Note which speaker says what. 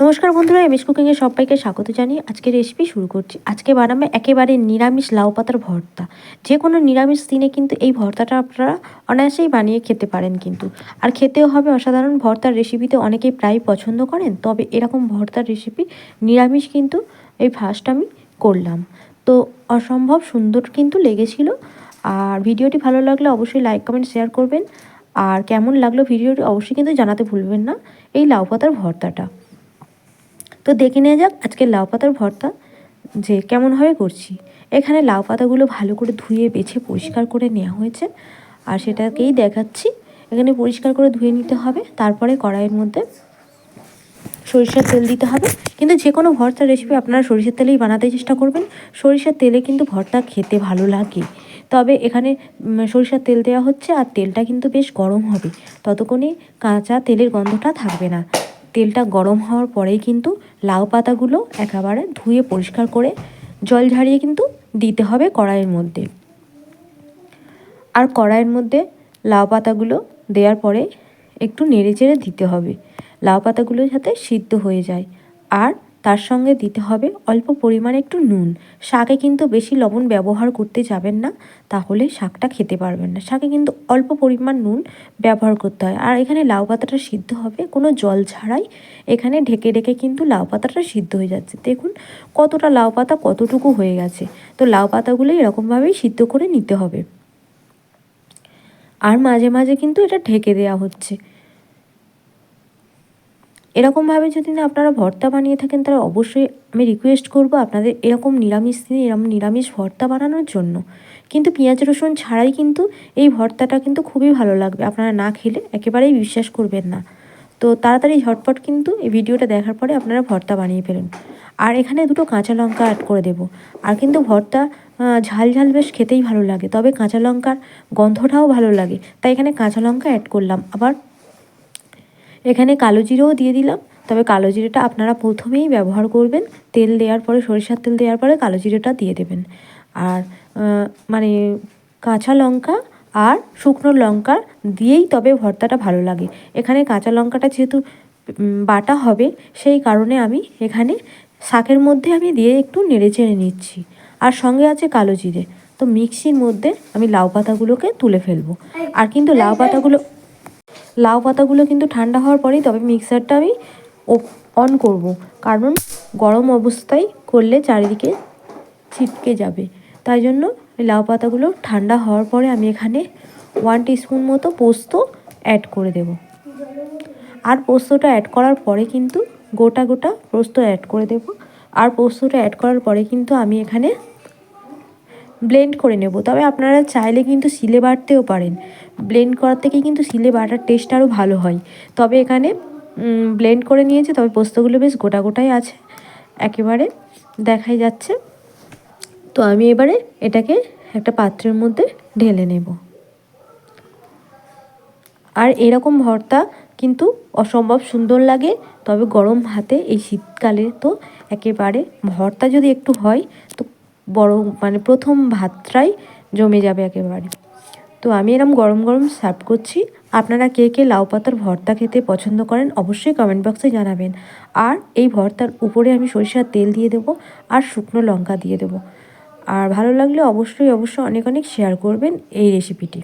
Speaker 1: নমস্কার বন্ধুরা এমএস কুকিংয়ে সবাইকে স্বাগত জানিয়ে আজকে রেসিপি শুরু করছি। আজকে বানাবে একেবারে নিরামিষ লাউ পাতার ভর্তা। যে কোনো নিরামিষ দিনে কিন্তু এই ভর্তাটা আপনারা অনায়াসেই বানিয়ে খেতে পারেন কিন্তু। আর খেতেও হবে অসাধারণ, ভর্তার রেসিপিতে অনেকেই প্রায় পছন্দ করেন, তবে এরকম ভর্তার রেসিপি নিরামিষ কিন্তু এই ফার্স্ট আমি করলাম। তো অসম্ভব সুন্দর কিন্তু লেগেছিল। আর ভিডিওটি ভালো লাগলে অবশ্যই লাইক কমেন্ট শেয়ার করবেন। আর কেমন লাগল ভিডিওটি অবশ্যই কিন্তু জানাতে ভুলবেন না, এই লাউ পাতার ভর্তাটা। তো দেখে নেওয়া যাক আজকে লাউ পাতার ভর্তা যে কেমনভাবে করছি। এখানে লাউ পাতাগুলো ভালো করে ধুয়ে, বেছে, পরিষ্কার করে নেওয়া হয়েছে। আর সেটাকেই দেখাচ্ছি। এখানে পরিষ্কার করে ধুয়ে নিতে হবে। তারপরে কড়াইয়ের মধ্যে সরিষার তেল দিতে হবে। কিন্তু যে কোনো ভর্তার রেসিপি আপনারা সরিষার তেলেই বানাতে চেষ্টা করবেন। সরিষার তেলে কিন্তু ভর্তা খেতে ভালো লাগে। তবে এখানে সরিষার তেল দেওয়া হচ্ছে আর তেলটা কিন্তু বেশ গরম হবে। ততক্ষণে কাঁচা তেলের গন্ধটা থাকবে না। তেলটা গরম হওয়ার পরেই কিন্তু লাউ পাতাগুলো একেবারে ধুয়ে পরিষ্কার করে জল ঝারিয়ে কিন্তু দিতে হবে কড়াইয়ের মধ্যে। আর কড়াইয়ের মধ্যে লাউ পাতাগুলো দেওয়ার পরে একটু নেড়ে চেড়ে দিতে হবে। লাউ পাতাগুলো যাতে সিদ্ধ হয়ে যায়। আর তার সঙ্গে দিতে হবে অল্প পরিমাণে একটু নুন। শাকে কিন্তু বেশি লবণ ব্যবহার করতে যাবেন না, তাহলে শাকটা খেতে পারবেন না। শাকে কিন্তু অল্প পরিমাণ নুন ব্যবহার করতে হয়। আর এখানে লাউ পাতাটা সিদ্ধ হবে, কোনো জল ছাড়াই এখানে ঢেকে ঢেকে কিন্তু লাউ পাতাটা সিদ্ধ হয়ে যাচ্ছে। দেখুন কতটা লাউ পাতা কতটুকু হয়ে গেছে। তো লাউ পাতাগুলো এরকমভাবেই সিদ্ধ করে নিতে হবে। আর মাঝে মাঝে কিন্তু এটা ঢেকে দেওয়া হচ্ছে। এরকমভাবে যদি না আপনারা ভর্তা বানিয়ে থাকেন, তাহলে অবশ্যই আমি রিকোয়েস্ট করব আপনাদের এরকম নিরামিষ দিনে, এরকম নিরামিষ ভর্তা বানানোর জন্য। কিন্তু পেঁয়াজ রসুন ছাড়াই কিন্তু এই ভর্তাটা কিন্তু খুবই ভালো লাগবে। আপনারা না খেলে একেবারেই বিশ্বাস করবেন না। তো তাড়াতাড়ি ঝটপট কিন্তু এই ভিডিওটা দেখার পরে আপনারা ভর্তা বানিয়ে ফেলুন। আর এখানে দুটো কাঁচা লঙ্কা অ্যাড করে দেব। আর কিন্তু ভর্তা ঝাল ঝাল বেশ খেতেই ভালো লাগে। তবে কাঁচা লঙ্কার গন্ধটাও ভালো লাগে। তাই এখানে কাঁচা লঙ্কা অ্যাড করলাম। আবার এখানে কালো জিরেও দিয়ে দিলাম। তবে কালো জিরেটা আপনারা প্রথমেই ব্যবহার করবেন। তেল দেওয়ার পরে, সরিষার তেল দেওয়ার পরে কালো জিরেটা দিয়ে দেবেন। আর মানে কাঁচা লঙ্কা আর শুকনো লঙ্কা দিয়েই তবে ভর্তাটা ভালো লাগে। এখানে কাঁচা লঙ্কাটা যেহেতু বাটা হবে, সেই কারণে আমি এখানে শাকের মধ্যে আমি দিয়ে একটু নেড়ে চেড়ে নিচ্ছি। আর সঙ্গে আছে কালো জিরে। তো মিক্সির মধ্যে আমি লাউ পাতাগুলোকে তুলে ফেলব। আর কিন্তু লাউ পাতাগুলো লাউ পাতাগুলো কিন্তু ঠান্ডা হওয়ার পরেই তবে মিক্সারটা আমি অন করব। কারণ গরম অবস্থায় করলে চারিদিকে ছিটকে যাবে। তাই জন্য লাউ পাতাগুলো ঠান্ডা হওয়ার পরে আমি এখানে ওয়ান টিস্পুন মতো পোস্ত অ্যাড করে দেব। আর পোস্তটা অ্যাড করার পরে কিন্তু গোটা গোটা পোস্ত অ্যাড করে দেব। আর পোস্তটা অ্যাড করার পরে কিন্তু আমি এখানে ব্লেন্ড করে নেব। তবে আপনারা চাইলে কিন্তু শিলে বাটতেও পারেন। ব্লেন্ড করার থেকে কিন্তু শিলে বাটার টেস্ট আরও ভালো হয়। তবে এখানে ব্লেন্ড করে নিয়েছে, তবে পোস্তগুলো বেশ গোটা গোটাই আছে। একেবারে দেখাই যাচ্ছে। তো আমি এবারে এটাকে একটা পাত্রের মধ্যে ঢেলে নেব। আর এরকম ভর্তা কিন্তু অসম্ভব সুন্দর লাগে, তবে গরম হাতে এই শীতকালে তো একেবারে ভর্তা যদি একটু হয়, তো বড় মানে প্রথম ভাতটাই জমে যাবে একেবারে। তো আমি এরম গরম গরম সার্ভ করছি। আপনারা কে কে লাউ পাতার ভর্তা খেতে পছন্দ করেন অবশ্যই কমেন্ট বক্সে জানাবেন। আর এই ভর্তার উপরে আমি সরিষার তেল দিয়ে দেব আর শুকনো লঙ্কা দিয়ে দেব। আর ভালো লাগলে অবশ্যই অবশ্যই অনেক অনেক শেয়ার করবেন এই রেসিপিটি